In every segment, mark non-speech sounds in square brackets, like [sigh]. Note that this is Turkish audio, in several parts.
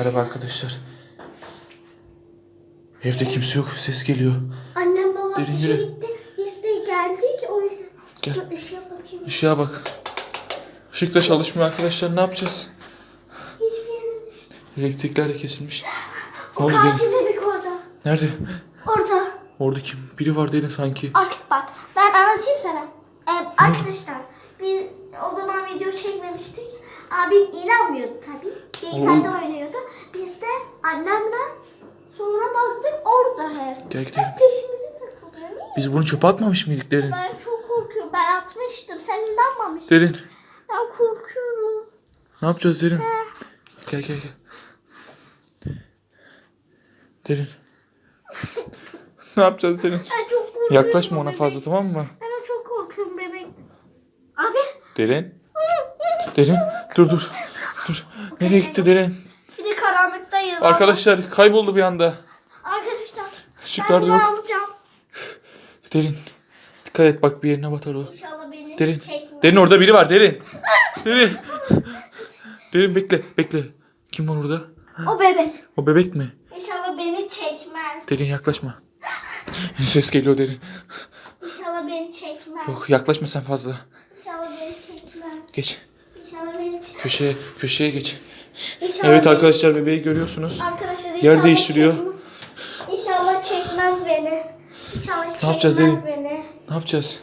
Merhaba arkadaşlar. Evde kimse yok. Ses geliyor. Annem babam Derin işe yürü. gitti. Biz de geldik. O yüzden. Gel. Dur ışığa bakayım. Işığa bak. Işık da çalışmıyor arkadaşlar. Ne yapacağız? Hiçbir. Elektrikler de kesilmiş. Ne O oldu katil derin? bebek orada. Nerede? Orada. Orada kim? Biri var derin sanki. Arka, bak ben anlatayım sana. Ee, arkadaşlar biz o zaman video çekmemiştik. Abim inanmıyordu tabii. Bilgisayarda oynuyordu. Biz de annemle sonra baktık orada hep. Gel gidelim. Hep peşimize takılıyor. Biz bunu çöpe atmamış mıydık derin? Ben çok korkuyorum. Ben atmıştım. Sen inanmamıştın. Derin. Ben korkuyorum. Ne yapacağız derin? Gel gel gel. Derin. [laughs] ne yapacağız derin? Ben çok korkuyorum. Yaklaşma ona bebek. fazla tamam mı? Ben çok korkuyorum bebek. Abi. Derin. Derin. Dur dur. Dur. Nereye gitti derin? Bir de karanlıktayız. Arkadaşlar kayboldu bir anda. Arkadaşlar. Işıklar da ben yok. alacağım. Derin. Dikkat et bak bir yerine batar o. İnşallah beni Derin. çekmez. Derin orada biri var derin. Derin. Derin bekle bekle. Kim var orada? O bebek. O bebek mi? İnşallah beni çekmez. Derin yaklaşma. Ses geliyor derin. İnşallah beni çekmez. Yok yaklaşma sen fazla. İnşallah beni çekmez. Geç. Çekmez. Köşeye köşeye geç. İnşallah Evet arkadaşlar bebeği görüyorsunuz. Arkadaşlar Yer değiştiriyor. çekmez. İnşallah çekmez beni. İnşallah çekmez yapacağız Derin? beni. Ne yapacağız?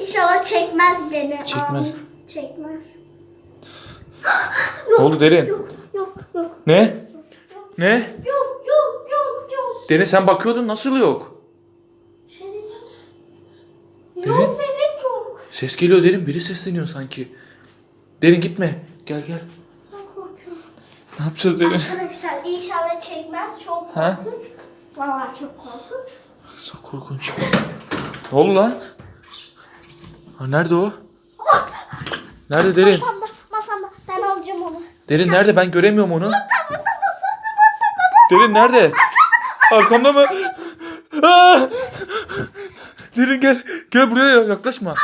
İnşallah çekmez beni. Çekmez. Amin. Çekmez. Ne oldu derin? Yok yok yok. Ne? Ne? Yok yok yok yok. Derin sen bakıyordun nasıl yok? Şey. Derin? Yok bebek yok. Ses geliyor derin biri sesleniyor sanki. Derin gitme. Gel gel. Ben korkuyorum. Ne yapacağız derin? Arkadaşlar inşallah çekmez. Çok Ha? korkunç. Vallahi çok korkunç. Çok korkunç. Ne oldu lan? Ha, nerede o? Nerede derin? Masamda, masamda. Ben alacağım onu. Derin nerede? Ben göremiyorum onu. Derin nerede? Arkamda mı? Aa! Derin gel. Gel buraya yaklaşma.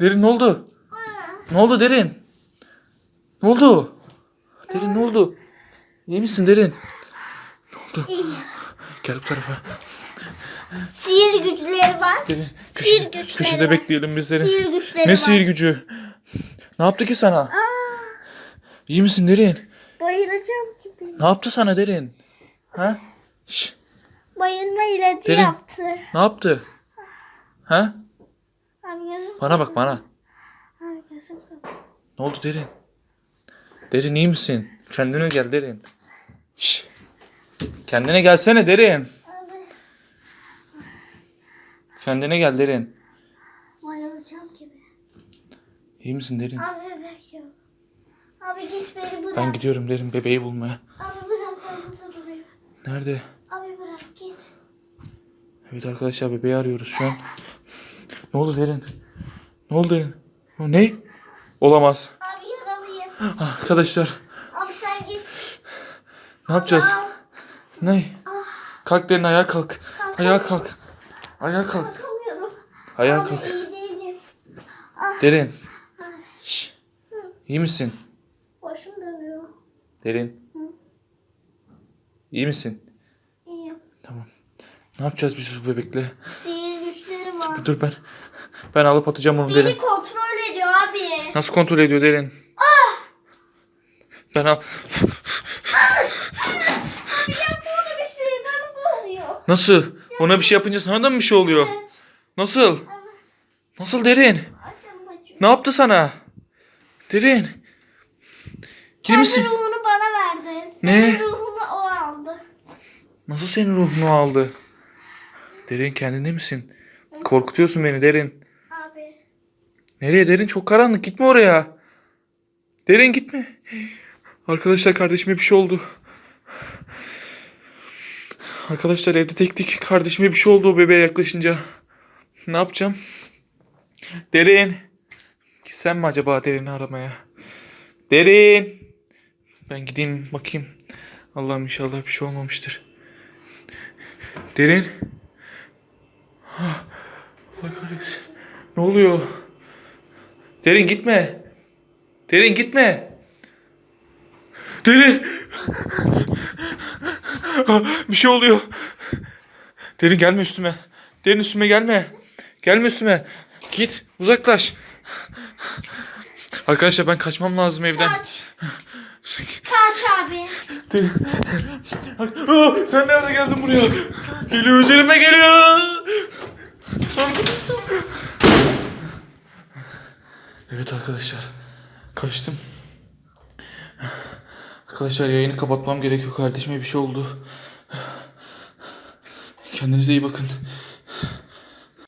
Derin ne oldu? Ne oldu Derin? Ne oldu? Derin ne oldu? İyi misin Derin? İyi. Gel bu tarafa. Sihir güçleri var. Derin Sihir köşede, güçleri köşede var. bekleyelim biz Derin. Sihir güçleri Ne var. sihir gücü? Ne yaptı ki sana? İyi misin Derin? Bayılacağım gibi. Ne yaptı sana Derin? Ha? Şş, Bayılma ilacı Derin. yaptı. ne yaptı? Ha? Gözüm Bana bak bana. Abi gözüm kapalı. Ne oldu Derin? Derin iyi misin? Kendine gel Derin. Şş. Kendine gelsene Derin. Abi Kendine gel Derin. bayılacağım gibi. İyi misin Derin? Abi bebek yok. Abi git beni bırak. Ben gidiyorum Derin bebeği bulmaya. Abi bırak ben burada duruyorum. Nerede? Abi bırak git. Evet arkadaşlar bebeği arıyoruz şu an. Ne oldu Derin? Ne oldu? O ne? Olamaz. Abi yaralıyım. Arkadaşlar Abi sen git. ne yapacağız? Ne? Kalk Derin ayağa kalk. Ayağa kalk. Ayağa kalk. Kalkamıyorum. Ayağa kalk. iyi değilim. Derin. Şş. İyi misin? Başım dönüyor. Derin. İyi misin? İyiyim. Tamam. Ne yapacağız biz bu bebekle? Sihir güçleri var. Dur ben. Ben alıp atacağım onu Beni Derin. kontrol ediyor abi. Nasıl kontrol ediyor Derin? Ben al. Bir şey bana bu oluyor. Nasıl? Ona bir şey yapınca sana da mı bir şey oluyor? Evet. Nasıl? Nasıl Derin? Açalım acıyor. Ne yaptı sana? Derin. Kendi misin? ruhunu bana verdi. Ne? Benim ruhumu o aldı. Nasıl senin ruhunu aldı? Derin kendinde misin? Korkutuyorsun beni Derin. Nereye Derin? Çok karanlık. Gitme oraya. Derin gitme. Arkadaşlar kardeşime bir şey oldu. Arkadaşlar evde tektik. Kardeşime bir şey oldu o bebeğe yaklaşınca. Ne yapacağım? Derin. Gitsem mi acaba Derin'i aramaya? Derin. Ben gideyim bakayım. Allah'ım inşallah bir şey olmamıştır. Derin. Ah, Allah kahretsin. Ne oluyor? Derin gitme. Derin gitme. Derin. [laughs] Bir şey oluyor. Derin gelme üstüme. Derin üstüme gelme. Gelme üstüme. Git uzaklaş. Arkadaşlar ben kaçmam lazım evden. Kaç. Kaç abi. Derin. [laughs] Aa, sen nerede geldin buraya? Geliyor üzerime geliyor. Evet arkadaşlar. Kaçtım. Arkadaşlar yayını kapatmam gerekiyor. Kardeşime bir şey oldu. Kendinize iyi bakın.